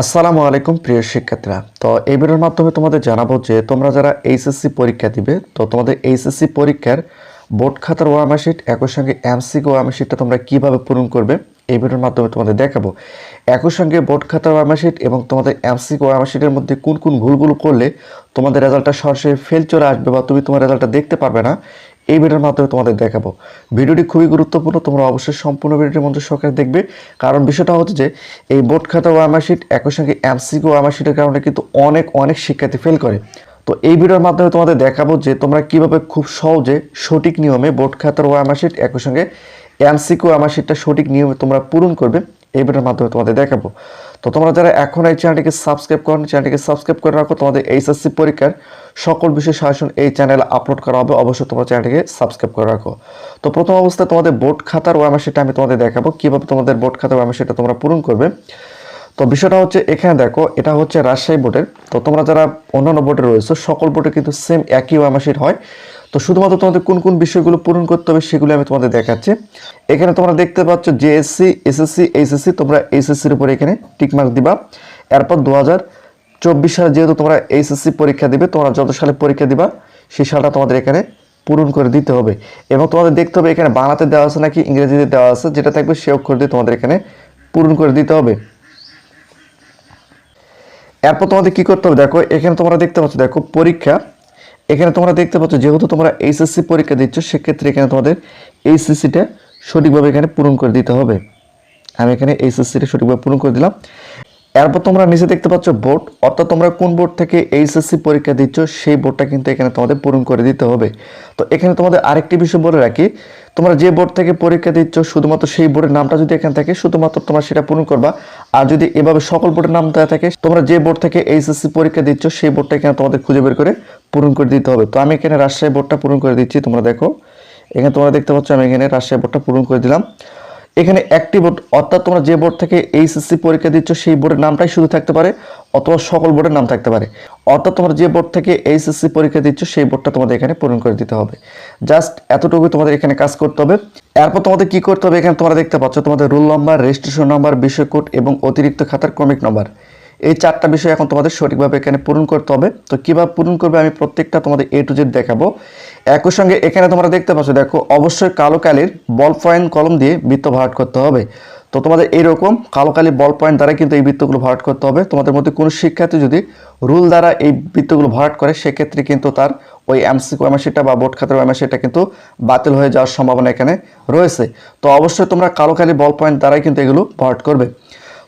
আসসালামু আলাইকুম, প্রিয় শিক্ষার্থীরা। তো এই ভিডিওর মাধ্যমে তোমাদের জানাব যে তোমরা যারা এইচএসসি পরীক্ষা দিবে, তো তোমাদের এইচএসসি পরীক্ষার বোর্ড খাতার ওয়ামাশিট একই সঙ্গে এমসিক ওয়ামাশিটটা তোমরা কীভাবে পূরণ করবে, এই ভিডিওর মাধ্যমে তোমাদের দেখাবো। একই সঙ্গে বোর্ড খাতার ওয়ামাশিট এবং তোমাদের এমসিক ওয়ামাশিটের মধ্যে কোন কোন ভুলগুলো করলে তোমাদের রেজাল্টটা সরাসরি ফেল চলে আসবে বা তুমি তোমার রেজাল্টটা দেখতে পারবে না এই ভিডিওর মাধ্যমে তোমাদের দেখাবো। ভিডিওটি খুবই গুরুত্বপূর্ণ, তোমরা অবশ্যই সম্পূর্ণ ভিডিওটি মধ্যে সহকারে দেখবে। কারণ বিষয়টা হচ্ছে যে, এই বোর্ড খাতা ওয়ামাশিট একই সঙ্গে এমসিকিউ ওয়ামাশিটের কারণে কিন্তু অনেক অনেক শিক্ষার্থী ফেল করে। তো এই ভিডিওর মাধ্যমে তোমাদের দেখাবো যে, তোমরা কীভাবে খুব সহজে সঠিক নিয়মে বোর্ড খাতার ওয়ামাশিট একই সঙ্গে এমসিকিউ ওয়ামাশিটটা সঠিক নিয়মে তোমরা পূরণ করবে। এই ভিডিওর মাধ্যমে তোমাদের দেখাবো। তো তোমরা যারা এখন এই চ্যানেলটিকে সাবস্ক্রাইব করেন, চ্যানেলটিকে সাবস্ক্রাইব করে রাখো। তোমাদের এইচএসসি পরীক্ষার সকল বিষয় শাসন এই চ্যানেলে আপলোড করা হবে। অবশ্যই তোমরা চ্যানেলটিকে সাবস্ক্রাইব করে রাখো। তো প্রথম অবস্থায় তোমাদের বোর্ড খাতার ওয়ামাশিটা আমি তোমাদের দেখাবো। কীভাবে তোমাদের বোর্ড খাতার ওয়ামাশিটা তোমরা পূরণ করবে। তো বিষয়টা হচ্ছে এখানে দেখো, এটা হচ্ছে রাজশাহী বোর্ডের। তো তোমরা যারা অন্যান্য বোর্ডে রয়েছে, সকল বোর্ডে কিন্তু সেম একই ওয়ামাশিট হয়। তো শুধুমাত্র তোমাদের কোন কোন বিষয়গুলো পূরণ করতে হবে সেগুলো আমি তোমাদের দেখাচ্ছি। এখানে তোমরা দেখতে পাচ্ছ জেএসসি এসএসসি এইচএসসি তোমরা এইচএসসির উপরে এখানে টিকমার্ক দিবা। এরপর দু চব্বিশ সালে যেহেতু তোমরা এইচএসসি পরীক্ষা দিবে, তোমরা যত সালে পরীক্ষা দিবা, সেই সালটা তোমাদের এখানে পূরণ করে দিতে হবে। এবং তোমাদের দেখতে হবে এখানে বাংলাতে দেওয়া আছে নাকি ইংরেজিতে দেওয়া আছে, যেটা থাকবে সে অক্ষর দিয়ে তোমাদের এখানে পূরণ করে দিতে হবে। এরপর তোমাদের কি করতে হবে? দেখো, এখানে তোমরা দেখতে পাচ্ছ, দেখো, পরীক্ষা এখানে তোমরা দেখতে পাচ্ছ, যেহেতু তোমরা এইচএসসি পরীক্ষা দিচ্ছ, সেক্ষেত্রে এখানে তোমাদের এইচএসসিটা সঠিকভাবে এখানে পূরণ করে দিতে হবে। আমি এখানে এইচএসসিটা সঠিকভাবে পূরণ করে দিলাম। এরপর তোমরা নিচে দেখতে পাচ্ছ বোর্ড, অর্থাৎ তোমরা কোন বোর্ড থেকে এইচএসসি পরীক্ষা দিচ্ছ, সেই বোর্ডটা কিন্তু এখানে তোমাদের পূরণ করে দিতে হবে। তো এখানে তোমাদের আরেকটি বিষয় বলে রাখি, তোমরা যে বোর্ড থেকে পরীক্ষা দিচ্ছ, শুধুমাত্র সেই বোর্ডের নামটা যদি এখানে থাকে, শুধুমাত্র তোমরা সেটা পূরণ করবা। আর যদি এভাবে সকল বোর্ডের নাম দেওয়া থাকে, তোমরা যে বোর্ড থেকে এইচএসসি পরীক্ষা দিচ্ছ, সেই বোর্ডটা এখানে তোমাদের খুঁজে বের করে পূরণ করে দিতে হবে। তো আমি এখানে রাজশাহী বোর্ডটা পূরণ করে দিচ্ছি, তোমরা দেখো। এখানে তোমরা দেখতে পাচ্ছ, আমি এখানে রাজশাহী বোর্ডটা পূরণ করে দিলাম। এখানে একটি বোর্ড, অর্থাৎ তোমরা যে বোর্ড থেকে এইচএসসি পরীক্ষা দিচ্ছ, সেই বোর্ডের নামটাই শুধু থাকতে পারে, অথবা সকল বোর্ডের নাম থাকতে পারে। অর্থাৎ তোমরা যে বোর্ড থেকে এইচএসসি পরীক্ষা দিচ্ছ, সেই বোর্ডটা তোমাদের এখানে পূরণ করে দিতে হবে। জাস্ট এতটুকু তোমাদের এখানে কাজ করতে হবে। এরপর তোমাদের কি করতে হবে? এখানে তোমরা দেখতে পাচ্ছ তোমাদের রোল নাম্বার, রেজিস্ট্রেশন নাম্বার বিষয় কোড এবং অতিরিক্ত খাতার ক্রমিক নাম্বার। এই চারটা বিষয় এখন তোমাদের সঠিকভাবে এখানে পূরণ করতে হবে। তো কীভাবে পূরণ করবে আমি প্রত্যেকটা তোমাদের এ টু জেড দেখাবো। একই সঙ্গে এখানে তোমরা দেখতে পাচ্ছ, দেখো অবশ্যই কালো কালির বল পয়েন্ট কলম দিয়ে বৃত্ত ভাট করতে হবে। তো তোমাদের এইরকম কালো কালি বল পয়েন্ট দ্বারা কিন্তু এই বৃত্তগুলো ভরাট করতে হবে। তোমাদের মধ্যে কোনো শিক্ষার্থী যদি রুল দ্বারা এই বৃত্তগুলো ভরাট করে, সেক্ষেত্রে কিন্তু তার ওই এমসি ওয়ামাসিটা বা বোর্ড খাতের ওয়ামাসিটা কিন্তু বাতিল হয়ে যাওয়ার সম্ভাবনা এখানে রয়েছে। তো অবশ্যই তোমরা কালো কালি বল পয়েন্ট দ্বারাই কিন্তু এগুলো ভরাট করবে।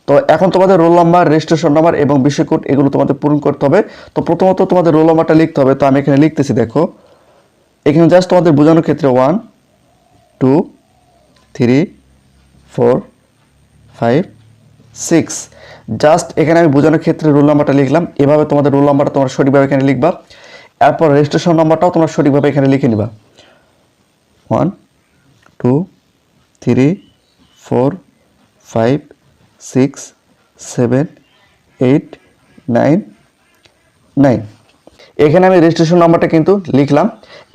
তো এখন তোমাদের রোল নাম্বার রেজিস্ট্রেশন নাম্বার এবং বিষয় কোড এগুলো তোমাদের পূরণ করতে হবে। তো প্রথমত তোমাদের রোল নাম্বারটা লিখতে হবে। তো আমি এখানে লিখতেছি, দেখো। এখানে জাস্ট তোমাদের বোঝানোর ক্ষেত্রে one two three four five six just এখানে আমি বোঝানোর ক্ষেত্রে রোল নাম্বারটা লিখলাম। এভাবে তোমাদের রোল নাম্বারটা তোমরা সঠিকভাবে এখানে লিখবা। এরপর রেজিস্ট্রেশন নাম্বারটাও তোমরা সঠিকভাবে এখানে লিখে নিবা। One two three four five six, seven, eight, nine nine. এখানে আমি রেজিস্ট্রেশন নাম্বারটা কিন্তু লিখলাম।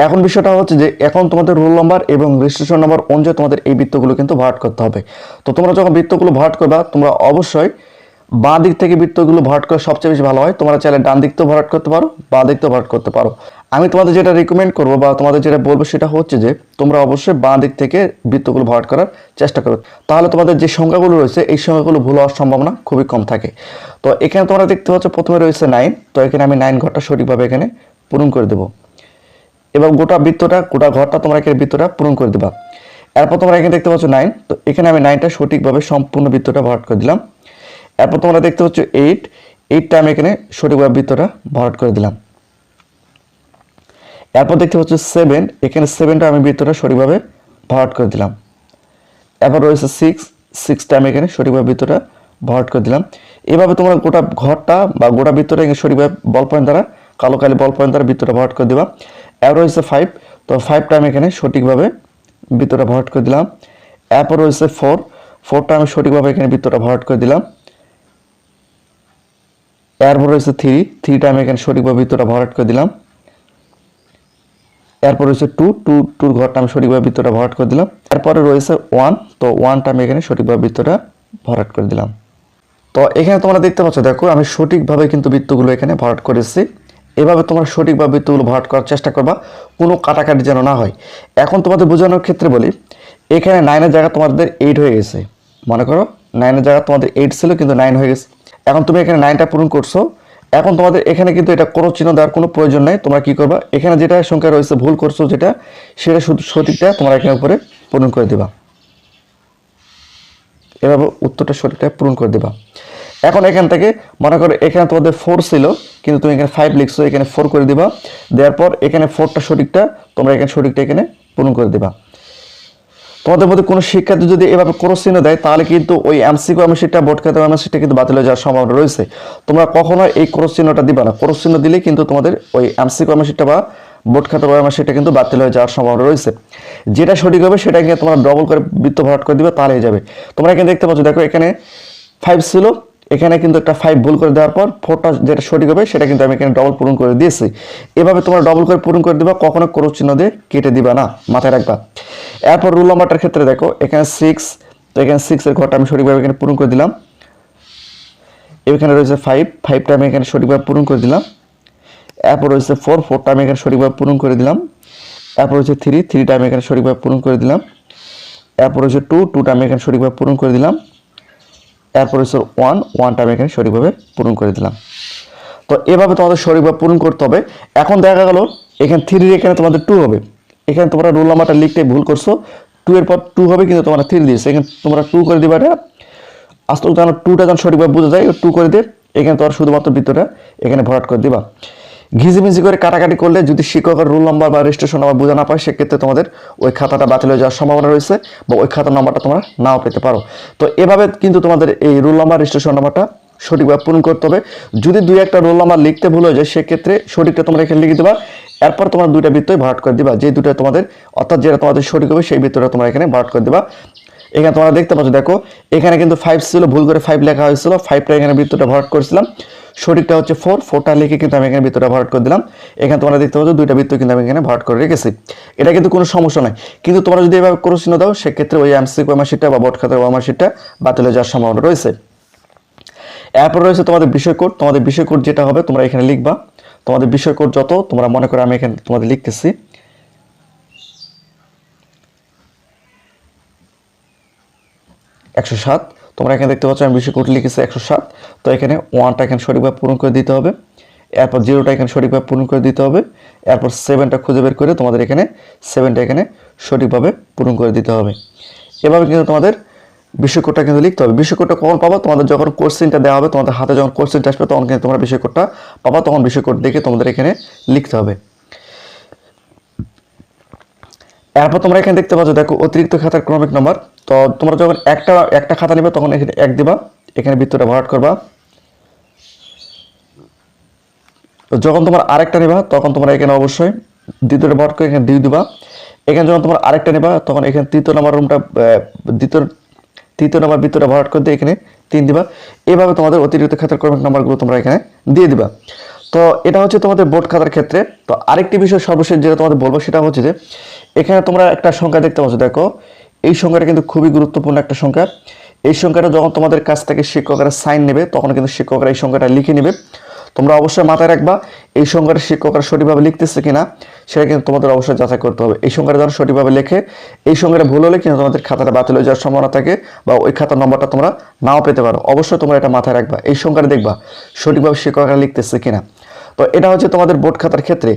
এখন বিষয়টা হচ্ছে যে এখন তোমাদের রোল নাম্বার এবং রেজিস্ট্রেশন নাম্বার অনুযায়ী তোমাদের এই বৃত্তগুলো কিন্তু ভাট করতে হবে। তো তোমরা যখন বৃত্তগুলো ভাট করবা, তোমরা অবশ্যই বাঁ দিক থেকে বৃত্তগুলো ভরাট করে সবচেয়ে বেশি ভালো হয়। তোমরা চাইলে ডান দিক থেকেও ভরাট করতে পারো, বাঁ দিক থেকেও ভরাট করতে পারো। আমি তোমাদের যেটা রিকমেন্ড করব বা তোমাদের যেটা বলব সেটা হচ্ছে যে, তোমরা অবশ্যই বাঁ দিক থেকে বৃত্তগুলো ভরাট করার চেষ্টা করো। তাহলে তোমাদের যে সংখ্যাগুলো রয়েছে, এই সংখ্যাগুলো ভুল হওয়ার সম্ভাবনা খুবই কম থাকে। তো এখানে তোমরা দেখতে পাচ্ছ, প্রথমে রয়েছে নাইন তো এখানে আমি নাইন ঘরটা সঠিকভাবে এখানে পূরণ করে দেবো। এবং গোটা বৃত্তটা, গোটা ঘরটা তোমরা এখানে বৃত্তটা পূরণ করে দেবা। এরপর তোমরা এখানে দেখতে পাচ্ছ নাইন তো এখানে আমি নাইনটা সঠিকভাবে সম্পূর্ণ বৃত্তটা ভরাট করে দিলাম। এরপর তোমরা দেখতে পাচ্ছ এইট এইটটা আমি এখানে সঠিকভাবে বৃত্তটা ভরাট করে দিলাম। এরপর দেখতে পাচ্ছ সেভেন এখানে সেভেনটা আমি বৃত্তটা সঠিকভাবে ভরাট করে দিলাম। এরপর রয়েছে সিক্স সিক্সটা আমি এখানে সঠিকভাবে বৃত্তটা ভরাট করে দিলাম। এভাবে তোমরা গোটা ঘরটা বা গোটা বৃত্তটা এখানে সঠিকভাবে বল পয়েন্ট দ্বারা, কালো কালি বল পয়েন্ট দ্বারা বৃত্তটা ভরাট করে দিবা। এরপর রয়েছে ফাইভ তো ফাইভটা আমি এখানে সঠিকভাবে বৃত্তটা ভরাট করে দিলাম। এরপর রয়েছে ফোর ফোরটা আমি সঠিকভাবে এখানে বৃত্তটা ভরাট করে দিলাম। এরপর রয়েছে থ্রি থ্রিটা আমি এখানে সঠিকভাবে ভিতরটা ভরাট করে দিলাম। এরপর রয়েছে টু টু টুর ঘরটা আমি সঠিকভাবে ভিতরটা ভরাট করে দিলাম। এরপরে রয়েছে ওয়ান তো ওয়ানটা আমি এখানে সঠিকভাবে ভিতরটা ভরাট করে দিলাম। তো এখানে তোমরা দেখতে পাচ্ছ, দেখো, আমি সঠিকভাবে কিন্তু বৃত্তগুলো এখানে ভরাট করেছি। এভাবে তোমরা সঠিকভাবে বৃত্তগুলো ভরাট করার চেষ্টা করবা, কোনো কাটাকাটি যেন না হয়। এখন তোমাদের বোঝানোর ক্ষেত্রে বলি, এখানে নাইনের জায়গা তোমাদের এইট হয়ে গেছে। মনে করো নাইনের জায়গা তোমাদের এইট ছিল, কিন্তু নাইন হয়ে গেছে। এখন তুমি এখানে নাইনটা পূরণ করছ এখন তোমাদের এখানে কিন্তু এটা কোনো চিহ্ন দেওয়ার কোনো প্রয়োজন নাই। তোমরা কি করবা? এখানে যেটা সংখ্যা রয়েছে, ভুল করছ যেটা, সেটা সঠিকটা তোমরা এখানে উপরে পূরণ করে দিবা। এভাবে উত্তরটা সঠিকটা পূরণ করে দেবা। এখন এখান থেকে মনে করো এখানে তোমাদের ফোর ছিল, কিন্তু তুমি এখানে ফাইভ লিখছো, এখানে ফোর করে দিবা। দেওয়ার পর এখানে ফোরটা সঠিকটা, তোমরা এখানে সঠিকটা এখানে পূরণ করে দিবা। তোমাদের মধ্যে কোনো শিক্ষার্থী যদি এভাবে চিহ্ন দেয়, তাহলে কিন্তু ওই এমসিকিউ এমসিটা বোর্ড খাতে সেটা কিন্তু বাতিল হয়ে যাওয়ার সম্ভাবনা রয়েছে। তোমরা কখনো এই চিহ্নটা দিবা না। চিহ্ন দিলে কিন্তু তোমাদের ওই এমসিকিউ এমসিটা বা বোর্ড খাতে সেটা কিন্তু বাতিল হয়ে যাওয়ার সম্ভাবনা রয়েছে। যেটা সঠিক হবে, সেটা কিন্তু তোমরা ডবল করে বৃত্ত ভরাট করে দিবে, তাহলেই যাবে। তোমরা এখানে দেখতে পাচ্ছ, দেখো এখানে ফাইভ ছিল। এখানে কিন্তু একটা ফাইভ ভুল করে দেওয়ার পর ফোরটা যেটা সঠিক হবে, সেটা কিন্তু আমি এখানে ডবল পূরণ করে দিয়েছি। এভাবে তোমরা ডবল করে পূরণ করে দিবা, কখনো ক্রস চিহ্ন দিয়ে কেটে দিবা না, মাথায় রাখবা। এরপর রুল নাম্বারটার ক্ষেত্রে দেখো, এখানে সিক্স তো এখানে সিক্সের ঘরটা আমি সঠিকভাবে এখানে পূরণ করে দিলাম। এখানে রয়েছে ফাইভ ফাইভটা আমি এখানে সঠিকভাবে পূরণ করে দিলাম। এরপর রয়েছে ফোর ফোরটা আমি এখানে সঠিকভাবে পূরণ করে দিলাম। এরপর রয়েছে থ্রি থ্রিটা আমি এখানে সঠিকভাবে পূরণ করে দিলাম। এরপর রয়েছে টু টুটা আমি এখানে সঠিকভাবে পূরণ করে দিলাম। এরপর হচ্ছে ওয়ান ওয়ানটা আমি এখানে সঠিকভাবে পূরণ করে দিলাম। তো এভাবে তোমাদের সঠিকভাবে পূরণ করতে হবে। এখন দেখা গেল, এখানে থ্রির এখানে তোমাদের টু হবে। এখানে তোমরা রোল নাম্বারটা লিখতে ভুল করছ। টু এর পর টু হবে কিন্তু তোমরা থ্রি দিয়েছ। এখানে তোমরা টু করে দিবা এটা। যেন টুটা যেন সঠিকভাবে বোঝা যায় টু করে দিয়ে এখানে তোমার শুধুমাত্র বৃত্তটা এখানে ভরাট করে দিবা। ঘিজিমিজি করে কাটাকাটি করলে যদি শিক্ষকের রোল নাম্বার বা রেজিস্ট্রেশন নাম্বার বোঝা না পায়, সেক্ষেত্রে তোমাদের ওই খাতাটা বাতিল হয়ে যাওয়ার সম্ভাবনা রয়েছে বা ওই খাতার নাম্বারটা তোমরা নাও পেতে পারো। তো এভাবে কিন্তু তোমাদের এই রোল নাম্বার রেজিস্ট্রেশন নাম্বারটা সঠিকভাবে পূরণ করতে হবে। যদি দুই একটা রোল নাম্বার লিখতে ভুল হয়ে যায়, সেক্ষেত্রে সঠিকটা তোমরা এখানে লিখে দেবা। এরপর তোমরা দুইটা বৃত্তই ভরাট করে দিবা। যে দুটো তোমাদের, অর্থাৎ যেটা তোমাদের সঠিক হবে, সেই বৃত্তটা তোমরা এখানে ভরাট করে দিবা। এখানে তোমরা দেখতে পাচ্ছ, দেখো, এখানে কিন্তু ফাইভ ছিল, ভুল করে ফাইভ লেখা হয়েছিল। ফাইভটা এখানে বৃত্তটা ভরাট করেছিলাম। সঠিকটা হচ্ছে ফোর ফোরটা লিখে কিন্তু আমি এখানে বৃত্তটা ভরাট করে দিলাম। এখানে তোমরা দেখতে পাচ্ছ, দুইটা বৃত্ত কিন্তু আমি এখানে ভরাট করে রেখেছি। এটা কিন্তু কোনো সমস্যা নাই। কিন্তু তোমরা যদি এভাবে ক্রস চিহ্ন দাও, সেক্ষেত্রে ওই এমসি ওয়ামার্কশিটটা বা বোর্ড খাতার ওয়ামার্কশিটটা বাতিল হয়ে যাওয়ার সম্ভাবনা রয়েছে। এরপর রয়েছে তোমাদের বিষয় কোড তোমাদের বিষয় কোড যেটা হবে, তোমরা এখানে লিখবা। তোমাদের বিষয় কোড যত, তোমরা মনে করো আমি এখানে তোমাদের লিখতেছি। একশো সাত, তোমরা এখানে দেখতে পাচ্ছ আমি বিষয় কোড লিখেছি একশো সাত। তো এখানে ওয়ানটা এখানে সঠিকভাবে পূরণ করে দিতে হবে। এরপর জিরোটা এখানে সঠিকভাবে পূরণ করে দিতে হবে। এরপর সেভেনটা খুঁজে বের করে তোমাদের এখানে সেভেনটা এখানে সঠিকভাবে পূরণ করে দিতে হবে। এভাবে কিন্তু তোমাদের বিষয় কোডটা কিন্তু লিখতে হবে। বিষয় কোডটা কখন পাবা? তোমাদের যখন কোশ্চেনটা দেওয়া হবে, তোমাদের হাতে যখন কোশ্চেনটা আসবে, তখন কিন্তু তোমরা বিষয় পাবা, তখন বিষয় কোড দেখে তোমাদের এখানে লিখতে হবে। এরপর তোমরা এখানে দেখতে পাচ্ছ, দেখো অতিরিক্ত খাতার ক্রমিক নম্বর তো তোমরা যখন একটা একটা খাতা নেবে, তখন এখানে এক দিবা। এখানে বৃত্তটা ভরাট করবা। যখন তোমার আরেকটা নেবা, তখন তোমরা এখানে অবশ্যই দ্বিতীয়টা ভরাট করে এখানে দুই দিবা। এখানে যখন তোমার আরেকটা নেবা, তখন এখানে তৃতীয় নম্বর রুমটা দ্বিতীয় তৃতীয় নম্বর বৃত্তটা ভরাট করে দিয়ে এখানে, তিন দিবা। এভাবে তোমাদের অতিরিক্ত খাতার ক্রমিক নম্বরগুলো তোমরা এখানে দিয়ে দিবা। তো এটা হচ্ছে তোমাদের বোর্ড খাতার ক্ষেত্রে। তো আরেকটি বিষয় সর্বশেষ যেটা তোমাদের বলব সেটা হচ্ছে যে, এখানে তোমরা একটা সংখ্যা দেখতে পাচ্ছ, দেখো। এই সংখ্যাটা কিন্তু খুবই গুরুত্বপূর্ণ একটা সংখ্যা। এই সংখ্যাটা যখন তোমাদের কাছ থেকে শিক্ষকরা সাইন নেবে, তখন কিন্তু শিক্ষকরা এই সংখ্যাটা লিখে নেবে। তোমরা অবশ্যই মাথায় রাখবা এই সংখ্যাটা শিক্ষকরা সঠিকভাবে লিখতেছে কিনা, সেটা কিন্তু তোমাদের অবশ্যই যাচাই করতে হবে। এই সংখ্যাটা যেন সঠিকভাবে লেখে, এই সংখ্যাটা ভুল হলে কিন্তু তোমাদের খাতাটা বাতিল হয়ে যাওয়ার সম্ভাবনা থাকে বা ওই খাতার নম্বরটা তোমরা নাও পেতে পারো। অবশ্যই তোমরা এটা মাথায় রাখবা। এই সংখ্যাটা দেখবা সঠিকভাবে শিক্ষকরা লিখতেছে কিনা। তো এটা হচ্ছে তোমাদের বোর্ড খাতার ক্ষেত্রে।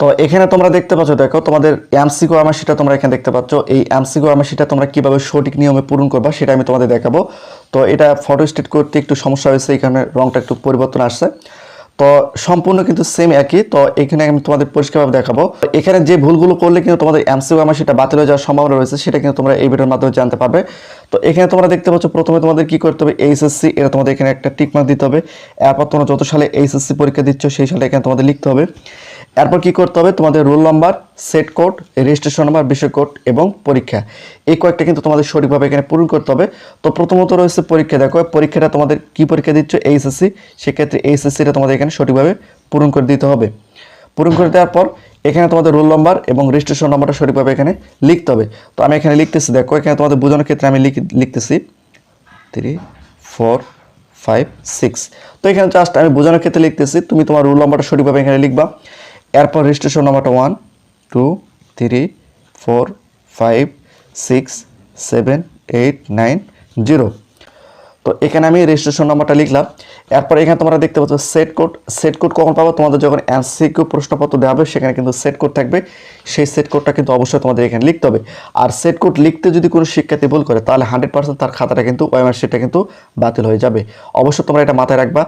তো এখানে তোমরা দেখতে পাচ্ছ, দেখো তোমাদের এমসিকো আমার সেটা তোমরা এখানে দেখতে পাচ্ছ। এই এমসিকো আমার সেটা তোমরা কীভাবে সঠিক নিয়মে পূরণ করবা সেটা আমি তোমাদের দেখাবো। তো এটা ফটো স্টেট করতে একটু সমস্যা হয়েছে, এখানে রংটা একটু পরিবর্তন আসছে। তো সম্পূর্ণ কিন্তু সেম একই। তো এখানে আমি তোমাদের পরিষ্কারভাবে দেখাবো। এখানে যে ভুলগুলো করলে কিন্তু তোমাদের এমসিউ আমার সেটা বাতিল হয়ে যাওয়ার সম্ভাবনা রয়েছে, সেটা কিন্তু তোমরা এই ভিডিওর মাধ্যমে জানতে পারবে। তো এখানে তোমরা দেখতে পাচ্ছ, প্রথমে তোমাদের কি করতে হবে এইচএসসি এটা তোমাদের এখানে একটা টিকমার্ক দিতে হবে। এরপর তোমরা যত সালে এইচএসসি পরীক্ষা দিচ্ছ, সেই সালে এখানে তোমাদের লিখতে হবে। এরপর কি করতে হবে? তোমাদের roll number, set code registration number বিষয় কোড এবং পরীক্ষা। এই কয়েকটা কিন্তু তোমাদের সঠিকভাবে এখানে পূরণ করতে হবে। তো প্রথমত রয়েছে পরীক্ষা। দেখো, পরীক্ষাটা তোমাদের কি পরীক্ষা দিচ্ছ? এইচএসসি সেক্ষেত্রে এইচএসসিটা তোমাদের এখানে সঠিকভাবে পূরণ করে দিতে হবে। পূরণ করে দেওয়ার পর এখানে তোমাদের রোল নাম্বার এবং রেজিস্ট্রেশন নাম্বারটা সঠিকভাবে এখানে লিখতে হবে। তো আমি এখানে লিখতেছি, দেখো, এখানে তোমাদের বোঝানোর ক্ষেত্রে আমি লিখ- লিখতেছি থ্রি ফোর ফাইভ সিক্স তো এখানে জাস্ট আমি বোঝানোর ক্ষেত্রে লিখতেছি, তুমি তোমার রুল নাম্বারটা সঠিকভাবে এখানে লিখবা। এরপর রেজিস্ট্রেশন নাম্বারটা one two three four five six seven eight nine zero তো এখানে আমি রেজিস্ট্রেশন নাম্বারটা লিখলাম। এরপর এখানে তোমরা দেখতে পাচ্ছ সেট কোড সেট কোড কখন পাবো? তোমাদের যখন এমসিকিউ প্রশ্নপত্র দেওয়া হবে, সেখানে কিন্তু সেট কোড থাকবে। সেই সেট কোডটা কিন্তু অবশ্যই তোমাদের এখানে লিখতে হবে। আর সেট কোড লিখতে যদি কোনো শিক্ষার্থী ভুল করে, তাহলে হান্ড্রেড পার্সেন্ট তার খাতাটা কিন্তু ওএমআর শিটটা কিন্তু বাতিল হয়ে যাবে। অবশ্যই তোমরা এটা মাথায় রাখবা।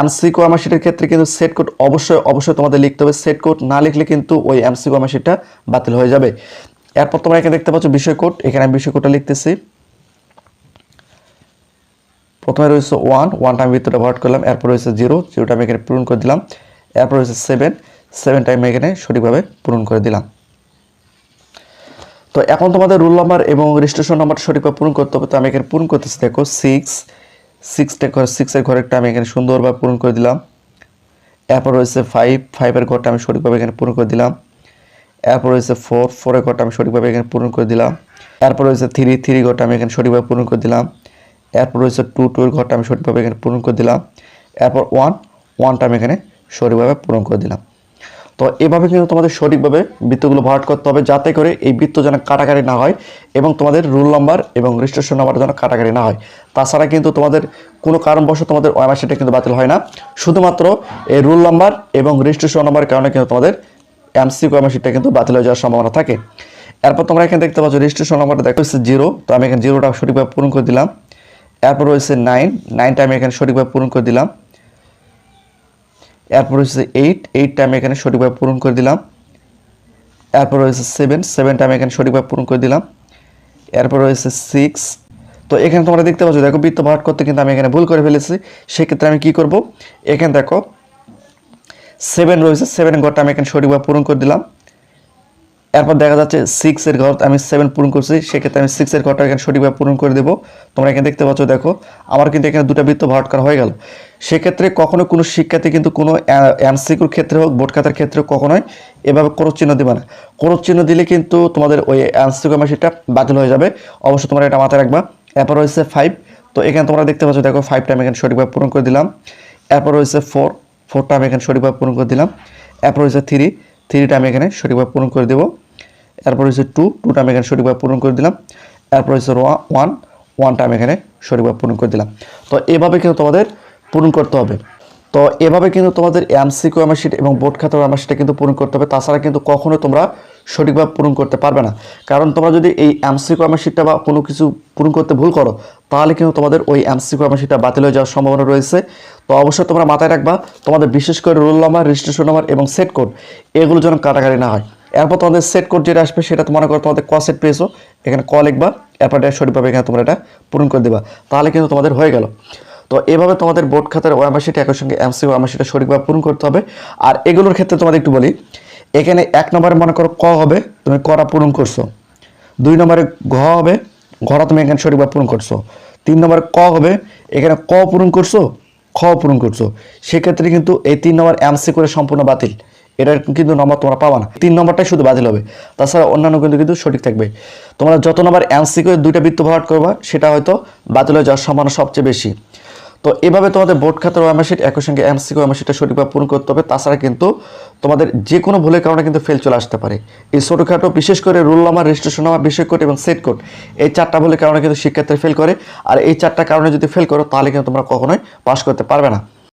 এমসিকিউ ওএমআর শিটের ক্ষেত্রে কিন্তু সেট কোড অবশ্যই অবশ্যই তোমাদের লিখতে হবে। সেট কোড না লিখলে কিন্তু ওই এমসিকিউ ওএমআর শিটটা বাতিল হয়ে যাবে। এরপর তোমরা এখানে দেখতে পাচ্ছ বিষয় কোড এখানে আমি বিষয় কোডটা লিখতেছি। প্রথমে রয়েছে ওয়ান ওয়ানটা আমি ভিতরে ভরাট করলাম, এরপর রয়েছে জিরো জিরোটা আমি এখানে পূরণ করে দিলাম, এরপর রয়েছে সেভেন সেভেনটা আমি এখানে সঠিকভাবে পূরণ করে দিলাম। তো এখন তোমাদের রোল নাম্বার এবং রেজিস্ট্রেশন নাম্বার সঠিকভাবে পূরণ করতে হবে, তো আমি এখানে পূরণ করতেছি, দেখো সিক্স সিক্সটা ঘর সিক্সের ঘরেরটা আমি এখানে সুন্দরভাবে পূরণ করে দিলাম। এরপর রয়েছে ফাইভ ফাইভের ঘরটা আমি সঠিকভাবে এখানে পূরণ করে দিলাম। এরপর রয়েছে ফোর ফোরের ঘরটা আমি সঠিকভাবে এখানে পূরণ করে দিলাম। এরপর রয়েছে থ্রি থ্রি ঘরটা আমি এখানে সঠিকভাবে পূরণ করে দিলাম। এরপর রয়েছে টু টু এর ঘরটা আমি সঠিকভাবে এখানে পূরণ করে দিলাম। এরপর ওয়ান ওয়ানটা আমি এখানে সঠিকভাবে পূরণ করে দিলাম। তো এভাবে কিন্তু তোমাদের সঠিকভাবে বৃত্তগুলো ভরাট করতে হবে যাতে করে এই বৃত্ত যেন কাটাকাটি না হয় এবং তোমাদের রুল নাম্বার এবং রেজিস্ট্রেশন নাম্বার যেন কাটাকাটি না হয়। তাছাড়া কিন্তু তোমাদের কোনো কারণবশত তোমাদের ওয়াইমার সেটা কিন্তু বাতিল হয় না। শুধুমাত্র এই রুল নাম্বার এবং রেজিস্ট্রেশন নাম্বারের কারণে কিন্তু তোমাদের এমসি ওয়াইমার সেটা কিন্তু বাতিল হয়ে যাওয়ার সম্ভাবনা থাকে। এরপর তোমরা এখানে দেখতে পাচ্ছ রেজিস্ট্রেশন নাম্বারটা দেখো জিরো তো আমি এখানে জিরোটা সঠিকভাবে পূরণ করে দিলাম। এরপর রয়েছে নাইন নাইনটা আমি এখানে সঠিকভাবে পূরণ করে দিলাম। এরপর রয়েছে এইট এইটটা আমি এখানে সঠিকভাবে পূরণ করে দিলাম। এরপর রয়েছে সেভেন সেভেনটা আমি এখানে সঠিকভাবে পূরণ করে দিলাম। এরপর রয়েছে সিক্স তো এখানে তোমরা দেখতে পাচ্ছ, দেখো বৃত্ত ভাট করতে কিন্তু আমি এখানে ভুল করে ফেলেছি। সেক্ষেত্রে আমি কি করব? এখানে দেখো সেভেন রয়েছে সেভেন ঘরটা আমি এখানে সঠিকভাবে পূরণ করে দিলাম। এরপর দেখা যাচ্ছে সিক্সের ঘর আমি সেভেন পূরণ করছি, সেক্ষেত্রে আমি সিক্সের ঘরটা এখানে সঠিকভাবে পূরণ করে দেবো। তোমরা এখানে দেখতে পাচ্ছ, দেখো, আমার কিন্তু এখানে দুটো বৃত্ত ভাট করা হয়ে গেল। সেক্ষেত্রে কখনো কোনো শিক্ষার্থী কিন্তু কোনো এমসিকিউর ক্ষেত্রে হোক, বোর্ড খাতার ক্ষেত্রে কখনোই এভাবে কোনো চিহ্ন দেবে না। কোনো চিহ্ন দিলে কিন্তু তোমাদের ওই এমসিকিউ সেটা বাতিল হয়ে যাবে। অবশ্যই তোমরা এটা মাথায় রাখবা। এরপর রয়েছে ফাইভ তো এখানে তোমরা দেখতে পাচ্ছ, দেখো ফাইভটা আমি এখানে সঠিকভাবে পূরণ করে দিলাম। এরপর রয়েছে ফোর ফোরটা আমি এখানে সঠিকভাবে পূরণ করে দিলাম। এরপর রয়েছে থ্রি থ্রিটা আমি এখানে সঠিকভাবে পূরণ করে দেবো। এরপর হচ্ছে টু টুটা আমি এখানে সঠিকভাবে পূরণ করে দিলাম। এরপর হচ্ছে ওয়ান ওয়ানটা আমি এখানে সঠিকভাবে পূরণ করে দিলাম। তো এভাবে কিন্তু তোমাদের পূরণ করতে হবে। তো এভাবে কিন্তু তোমাদের এমসিকিউ আমার শিট এবং বোর্ড খাতার আমার শিটটা কিন্তু পূরণ করতে হবে। তাছাড়া কিন্তু কখনো তোমরা সঠিকভাবে পূরণ করতে পারবে না। কারণ তোমরা যদি এই এমসিকিউ আমার শিটটা বা কোনো কিছু পূরণ করতে ভুল করো, তাহলে কিন্তু তোমাদের ওই এমসিকিউ আমার শিটটা বাতিল হয়ে যাওয়ার সম্ভাবনা রয়েছে। তো অবশ্যই তোমরা মাথায় রাখবা, তোমাদের বিশেষ করে রোল নাম্বার রেজিস্ট্রেশন নাম্বার এবং সেট কোড এগুলো যেন কাটাকাটি না হয়। এরপর তোমাদের সেট কোড যেটা আসবে সেটা মনে করো তোমাদের ক সেট পেয়েছ এখানে ক লিখবা, এরপর এটা সঠিকভাবে এখানে তোমরা এটা পূরণ করে দেবা। তাহলে কিন্তু তোমাদের হয়ে গেল। তো এভাবে তোমাদের বোর্ড খাতার ওয়ামাসিটা একই সঙ্গে এমসি ওয়ামাসিটা সঠিকভাবে পূরণ করতে হবে। আর এগুলোর ক্ষেত্রে তোমাদের একটু বলি, এখানে এক নম্বরে মনে করো ক হবে, তুমি করা পূরণ করছ। দুই নম্বরে ঘ হবে ঘরা তুমি এখানে সঠিকভাবে পূরণ করছ। তিন নম্বরে ক হবে, এখানে ক পূরণ করছ খ পূরণ করছ। সেক্ষেত্রে কিন্তু এই তিন নম্বর এমসি করে সম্পূর্ণ বাতিল। এটার কিন্তু নম্বর তোমরা পাবা না। তিন নম্বরটাই শুধু বাতিল হবে। তাছাড়া অন্যান্য কিন্তু কিন্তু সঠিক থাকবে। তোমরা যত নম্বর এমসি করে দুইটা বৃত্ত ভরাট করবা, সেটা হয়তো বাতিল হয়ে যাওয়ার সম্ভাবনা সবচেয়ে বেশি। তো এভাবে তোমাদের বোর্ড খাতার ওয়ামাশিট একই সঙ্গে এমসিকিউ ওয়ামাশিটটা সঠিকভাবে পূরণ করতে হবে। তাছাড়া কিন্তু তোমাদের যে কোনো ভুলের কারণে কিন্তু ফেল চলে আসতে পারে। এই ছোটোখাটো বিশেষ করে রুল নাম্বার রেজিস্ট্রেশন নাম্বার বিষয় কোড এবং সেট কোড এই চারটা ভুলের কারণে কিন্তু শিক্ষার্থী ফেল করে। আর এই চারটা কারণে যদি ফেল করো, তাহলে কিন্তু তোমরা কখনোই পাস করতে পারবে না।